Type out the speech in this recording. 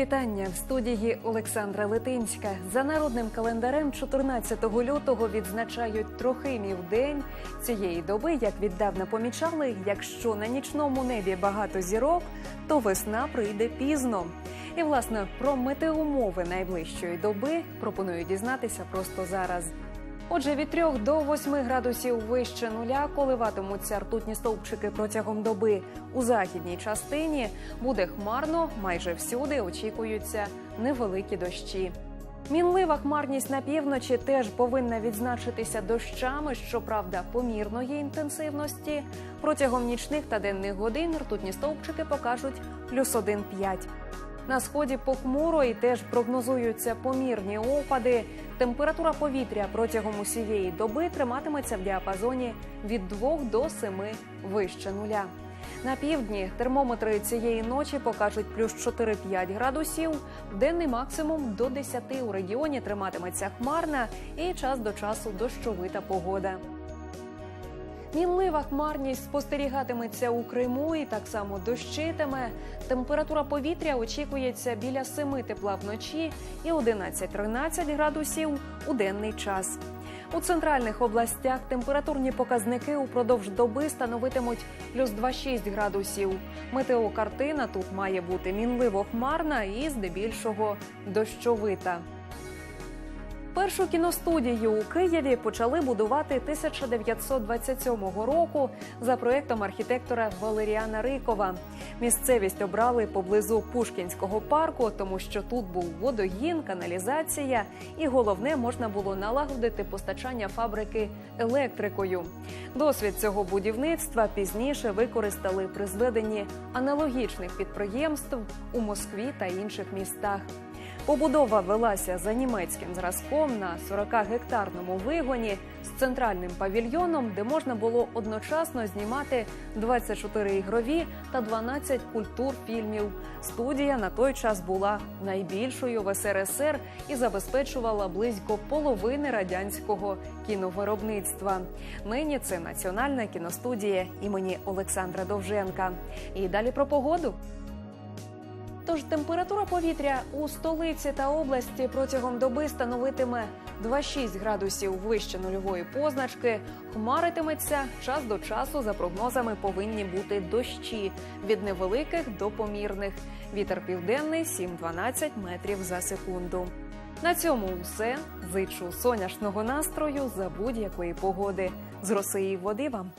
вітання в студії Олександра Литинська. За народним календарем 14 лютого відзначають Трохимів день цієї доби. Як віддавна помічали, якщо на нічному небі багато зірок, то весна прийде пізно. І власне про метеумови найближчої доби пропоную дізнатися просто зараз. Отже, від 3 до 8 градусів вище нуля коливатимуться ртутні стовпчики протягом доби. У західній частині буде хмарно, майже всюди очікуються невеликі дощі. Мінлива хмарність на півночі теж повинна відзначитися дощами, щоправда, помірної інтенсивності. Протягом нічних та денних годин ртутні стовпчики покажуть плюс 1,5. На сході похмуро і теж прогнозуються помірні опади. Температура повітря протягом усієї доби триматиметься в діапазоні від 2 до 7 вище нуля. На півдні термометри цієї ночі покажуть плюс 4-5 градусів. Денний максимум до 10 у регіоні триматиметься хмарна і час до часу дощовита погода. Мінлива хмарність спостерігатиметься у Криму і так само дощитиме. Температура повітря очікується біля 7 тепла вночі і 11-13 градусів у денний час. У центральних областях температурні показники упродовж доби становитимуть плюс 2-6 градусів. Метеокартина тут має бути мінливо хмарна і здебільшого дощовита. Першу кіностудію у Києві почали будувати 1927 року за проектом архітектора Валеріана Рикова. Місцевість обрали поблизу Пушкінського парку, тому що тут був водогін, каналізація, і головне можна було налагодити постачання фабрики електрикою. Досвід цього будівництва пізніше використали при зведенні аналогічних підприємств у Москві та інших містах. Побудова велася за німецьким зразком на 40-гектарному вигоні з центральним павільйоном, де можна було одночасно знімати 24 ігрові та 12 культур фільмів. Студія на той час була найбільшою в СРСР і забезпечувала близько половини радянського кіновиробництва. Нині це національна кіностудія імені Олександра Довженка. І далі про погоду. Тож температура повітря у столиці та області протягом доби становитиме 2-6 градусів вище нульової позначки. Хмаритиметься час до часу. За прогнозами повинні бути дощі від невеликих до помірних. Вітер південний 7-12 метрів за секунду. На цьому все зичу сонячного настрою за будь-якої погоди. З роси води вам.